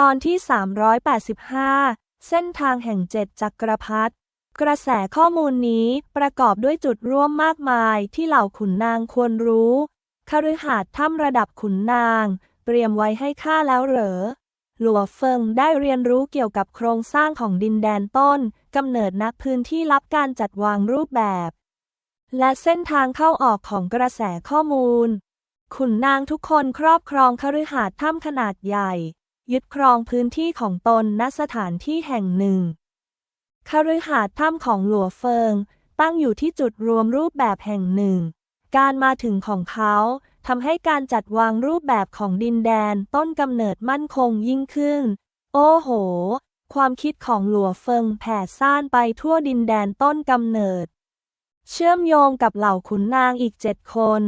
ตอนที่ 385 เส้นทางแห่งเจ็ดจักรพรรดิ กระแสข้อมูลนี้ประกอบด้วยจุดร่วมมากมายที่เหล่าขุนนางควรรู้คฤหาสน์ถ้ำระดับขุนนาง เตรียมไว้ให้ข้าแล้วเหรอ หลัวเฟิงได้เรียนรู้เกี่ยวกับโครงสร้างของดินแดนต้นกำเนิดนักพื้นที่รับการจัดวางรูปแบบ และเส้นทางเข้าออกของกระแสข้อมูล ขุนนางทุกคนครอบครองคฤหาสน์ถ้ำขนาดใหญ่ ยึดครองพื้นที่ของตนณสถานที่แห่งหนึ่งคฤหาสน์ถ้ำของหลัวเฟิง ตั้งอยู่ที่จุดรวมรูปแบบแห่งหนึ่ง การมาถึงของเขาทำให้การจัดวางรูปแบบของดินแดนต้นกำเนิดมั่นคงยิ่งขึ้น โอ้โห ความคิดของหลัวเฟิงแผ่ซ่านไปทั่วดินแดนต้นกำเนิด เชื่อมโยงกับเหล่าขุนนางอีกเจ็ดคน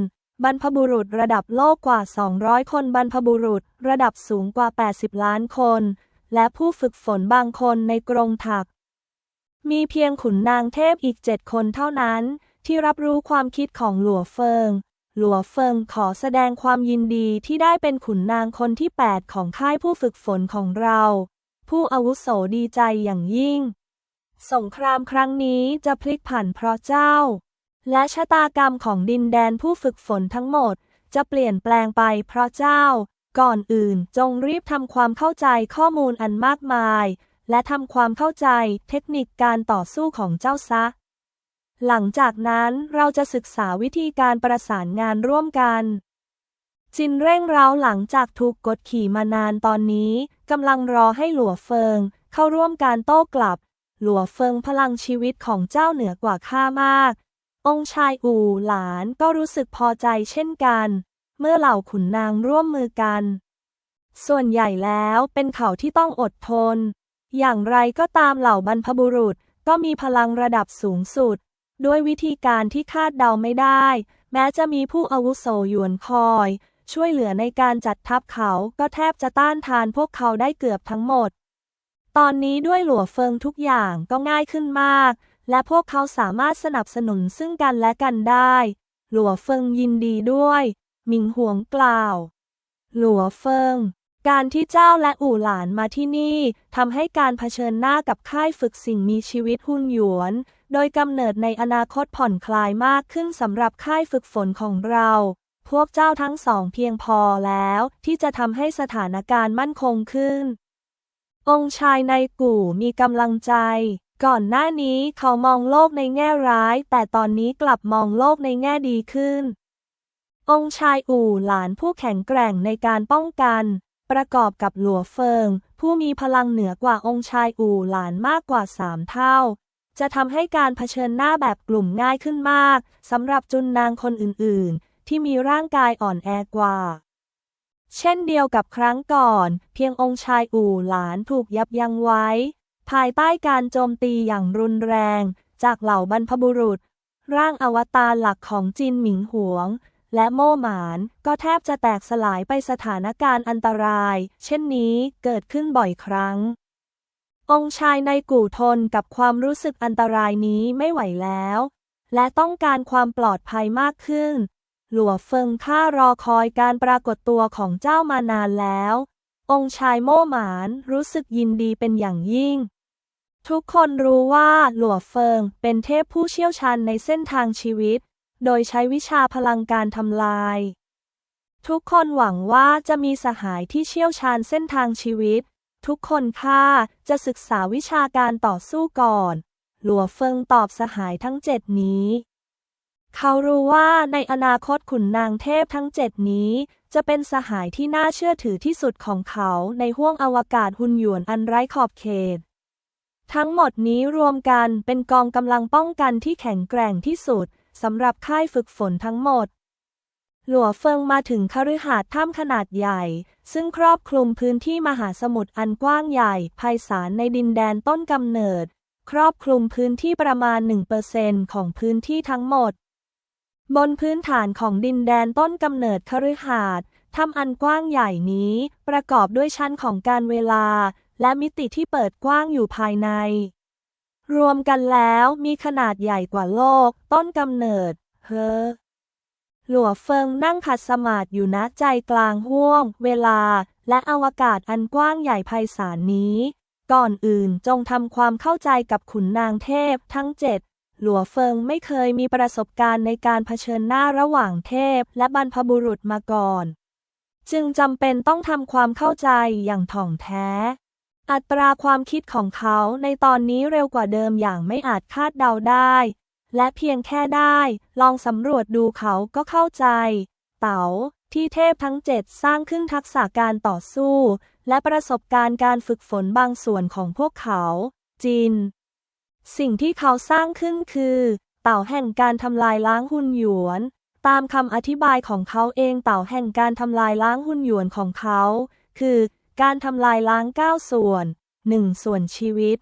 บรรพบุรุษระดับโลกกว่า 200 คนบรรพบุรุษระดับสูงกว่า 80 ล้านคน และผู้ฝึกฝนบางคนในกรงถัก มีเพียงขุนนางเทพอีกเจ็ดคนเท่านั้น ที่รับรู้ความคิดของหลัวเฟิง หลัวเฟิงขอแสดงความยินดีที่ได้เป็นขุนนางคนที่ 8 ของค่ายผู้ฝึกฝนของเรา ผู้อาวุโสดีใจอย่างยิ่ง สงครามครั้งนี้จะพลิกผันเพราะเจ้า และชะตากรรมของดินแดนผู้ฝึกฝนทั้งหมด จะเปลี่ยนแปลงไปเพราะเจ้า ก่อนอื่นจงรีบทำความเข้าใจข้อมูลอันมากมาย และทำความเข้าใจเทคนิคการต่อสู้ของเจ้าซะ หลังจากนั้นเราจะศึกษาวิธีการประสานงานร่วมกัน จินเร่งเร้าหลังจากถูกกดขี่มานานตอนนี้กำลังรอให้หลัวเฟิง เข้าร่วมการโต้กลับ หลัวเฟิงพลังชีวิตของเจ้าเหนือกว่าข้ามาก องค์ชายอู่หลานก็รู้สึกพอใจเช่นกัน เมื่อเหล่าขุนนางร่วมมือกัน ส่วนใหญ่แล้วเป็นเขาที่ต้องอดทน อย่างไรก็ตามเหล่าบรรพบุรุษก็มีพลังระดับสูงสุด ด้วยวิธีการที่คาดเดาไม่ได้ แม้จะมีผู้อาวุโสหยวนคอย ช่วยเหลือในการจัดทัพเขาก็แทบจะต้านทานพวกเขาได้เกือบทั้งหมด ตอนนี้ด้วยหลัวเฟิงทุกอย่างก็ง่ายขึ้นมาก และพวกเขาสามารถสนับสนุนซึ่งกันและกันได้ หลัวเฟิงยินดีด้วย มิงหวงกล่าว หลัวเฟิง การที่เจ้าและอู่หลานมาที่นี่ทำให้การเผชิญหน้ากับค่ายฝึกสิ่งมีชีวิตหุ่นหยวน โดยกำเนิดในอนาคตผ่อนคลายมากขึ้นสำหรับค่ายฝึกฝนของเรา พวกเจ้าทั้งสองเพียงพอแล้ว ที่จะทำให้สถานการณ์มั่นคงขึ้น องค์ชายในกู่มีกำลังใจ ก่อนหน้านี้เขามองโลกในแง่ร้าย แต่ตอนนี้กลับมองโลกในแง่ดีขึ้น องค์ชายอู่หลานผู้แข็งแกร่งในการป้องกัน ประกอบกับหลัวเฟิง ผู้มีพลังเหนือกว่าองค์ชายอู่หลานมากกว่าสามเท่า จะทำให้การเผชิญหน้าแบบกลุ่มง่ายขึ้นมากสำหรับจุนนางคนอื่นๆ ที่มีร่างกายอ่อนแอกว่า เช่นเดียวกับครั้งก่อน เพียงองค์ชายอู่หลานถูกยับยั้งไว้ ภายใต้การโจมตีอย่างรุนแรง จากเหล่าบรรพบุรุษ ร่างอวตารหลักของจินหมิงหวง และโม่หมานก็แทบจะแตกสลายไปสถานการณ์อันตราย เช่นนี้เกิดขึ้นบ่อยครั้ง องค์ชายในกู่ทนกับความรู้สึกอันตรายนี้ไม่ไหวแล้ว และต้องการความปลอดภัยมากขึ้น หลัวเฟิงข้ารอคอยการปรากฏตัวของเจ้ามานานแล้ว องค์ชายโม่หมานรู้สึกยินดีเป็นอย่างยิ่ง ทุกคนรู้ว่าหลัวเฟิงเป็นเทพผู้เชี่ยวชาญในเส้นทางชีวิต โดยใช้วิชาพลังการทำลาย ทุกคนหวังว่าจะมีสหายที่เชี่ยวชาญเส้นทางชีวิต ทุกคนค่าจะศึกษาวิชาการต่อสู้ก่อน หลัวเฟิงตอบสหายทั้งเจ็ดนี้ เขารู้ว่าในอนาคตขุนนางเทพทั้งเจ็ดนี้ จะเป็นสหายที่น่าเชื่อถือที่สุดของเขาในห้วงอวกาศหุ่นหยวนอันไร้ขอบเขต ทั้งหมดนี้รวมกันเป็นกองกำลังป้องกันที่แข็งแกร่งที่สุดสำหรับค่ายฝึกฝนทั้งหมด หลัวเฟิงมาถึงคฤหาสน์ถ้ำขนาดใหญ่ ซึ่งครอบคลุมพื้นที่มหาสมุทรอันกว้างใหญ่ไพศาลในดินแดนต้นกำเนิด ครอบคลุมพื้นที่ประมาณ 1%ของพื้นที่ทั้งหมด บนพื้นฐานของดินแดนต้นกำเนิดคฤหาสน์ถ้ำอันกว้างใหญ่นี้ ประกอบด้วยชั้นของการเวลา และมิติที่เปิดกว้างอยู่ภายใน รวมกันแล้วมีขนาดใหญ่กว่าโลก ต้นกำเนิด เฮอหลัวเฟิงนั่งขัดสมาธิอยู่ณใจกลางห้วง เวลา และอวกาศอันกว้างใหญ่ไพศาลนี้ ก่อนอื่นจงทำความเข้าใจกับขุนนางเทพทั้งเจ็ดหลัวเฟิงไม่เคยมีประสบการณ์ในการเผชิญหน้าระหว่างเทพและบรรพบุรุษมาก่อน จึงจำเป็นต้องทำความเข้าใจอย่างถ่องแท้ อัตราความคิดของเขาในตอนนี้เร็วกว่าเดิมอย่างไม่อาจคาดเดาได้ และเพียงแค่ได้ ลองสำรวจดูเขาก็เข้าใจ เต๋าที่เทพทั้งเจ็ดสร้างขึ้นทักษะการต่อสู้ และประสบการณ์การฝึกฝนบางส่วนของพวกเขา จิน สิ่งที่เขาสร้างขึ้นคือ เต่าแห่งการทำลายล้างหุ่นหยวน ตามคำอธิบายของเขาเองเต่าแห่งการทำลายล้างหุ่นหยวนของเขา คือ การทำลายล้างเก้าส่วนหนึ่งส่วนชีวิต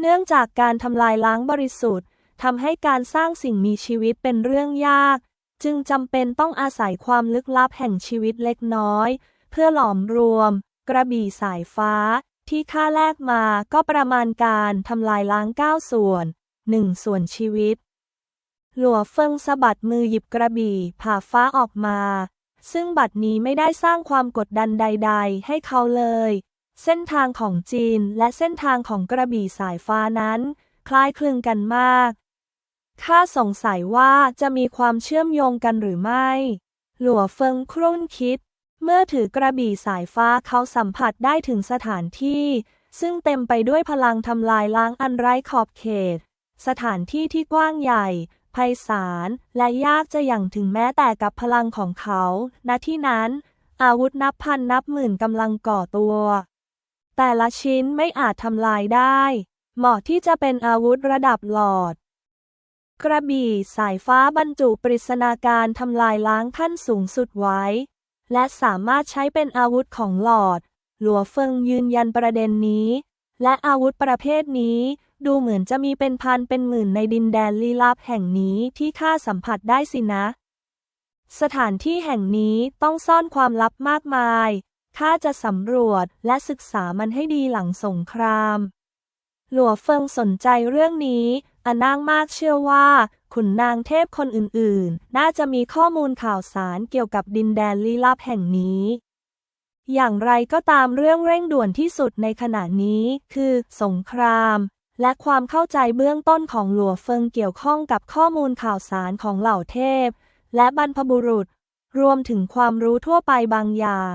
เนื่องจากการทำลายล้างบริสุทธิ์ทำให้การสร้างสิ่งมีชีวิตเป็นเรื่องยาก จึงจำเป็นต้องอาศัยความลึกลับแห่งชีวิตเล็กน้อย เพื่อหลอมรวม กระบี่สายฟ้า ที่ค่าแรกมาก็ประมาณการทำลายล้างเก้าส่วนหนึ่งส่วนชีวิต หลัวเฟิงสะบัดมือหยิบกระบี่ผ่าฟ้าออกมา ซึ่งบัดนี้ไม่ได้สร้างความกดดันใด ๆ ให้เขาเลย เส้นทางของจีนและเส้นทางของกระบี่สายฟ้านั้น คล้ายคลึงกันมาก ข้าสงสัยว่าจะมีความเชื่อมโยงกันหรือไม่ หลัวเฟิงครุ่นคิด เมื่อถือกระบี่สายฟ้าเขาสัมผัสได้ถึงสถานที่ ซึ่งเต็มไปด้วยพลังทำลายล้างอันไร้ขอบเขต สถานที่ที่กว้างใหญ่ ไพศาลและยากจะอย่างถึงแม้แต่กับพลังของเขา ณ ที่นั้น อาวุธนับพันนับหมื่นกำลังก่อตัว แต่ละชิ้นไม่อาจทำลายได้ เหมาะที่จะเป็นอาวุธระดับหลอด กระบี่สายฟ้าบรรจุปริศนาการทำลายล้างขั้นสูงสุดไว้ และสามารถใช้เป็นอาวุธของหลอด หลัวเฟิงยืนยันประเด็นนี้ และอาวุธประเภทนี้ ดูเหมือนจะมีเป็นพันเป็นหมื่นในดินแดนลี้ลับแห่งนี้ที่ข้าสัมผัสได้สินะ สถานที่แห่งนี้ต้องซ่อนความลับมากมายข้าจะสำรวจและศึกษามันให้ดีหลังสงคราม หลัวเฟิงสนใจเรื่องนี้อนางมากเชื่อว่า ขุนนางเทพคนอื่นๆ น่าจะมีข้อมูลข่าวสารเกี่ยวกับดินแดนลี้ลับแห่งนี้ อย่างไรก็ตามเรื่องเร่งด่วนที่สุดในขณะนี้คือสงคราม และความเข้าใจเบื้องต้นของหลัวเฟิงเกี่ยวข้องกับข้อมูลข่าวสารของเหล่าเทพ และบรรพบุรุษ รวมถึงความรู้ทั่วไปบางอย่าง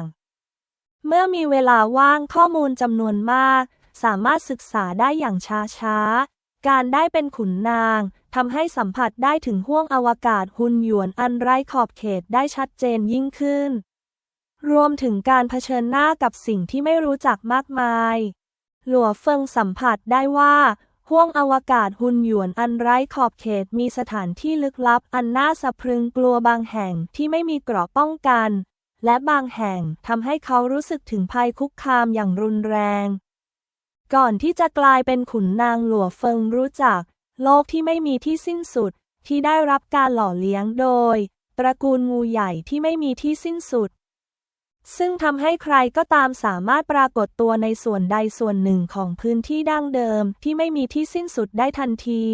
เมื่อมีเวลาว่างข้อมูลจำนวนมาก สามารถศึกษาได้อย่างช้าๆ การได้เป็นขุนนางทำให้สัมผัสได้ถึงห้วงอวกาศหุ่นหยวนอันไร้ขอบเขตได้ชัดเจนยิ่งขึ้น รวมถึงการเผชิญหน้ากับสิ่งที่ไม่รู้จักมากมาย หลัวเฟิงสัมผัสได้ว่าห้วงอวกาศหุ่นหยวนอันไร้ขอบเขตมีสถานที่ลึกลับอันน่าสะพรึงกลัวบางแห่งที่ไม่มีเกราะป้องกัน และบางแห่งทำให้เขารู้สึกถึงภัยคุกคามอย่างรุนแรง ก่อนที่จะกลายเป็นขุนนางหลัวเฟิงรู้จัก โลกที่ไม่มีที่สิ้นสุดที่ได้รับการหล่อเลี้ยงโดย ตระกูลงูใหญ่ที่ไม่มีที่สิ้นสุด ซึ่งทำให้ใครก็ตามสามารถปรากฏตัวในส่วนใดส่วนหนึ่งของพื้นที่ดั้งเดิมที่ไม่มีที่สิ้นสุดได้ทันที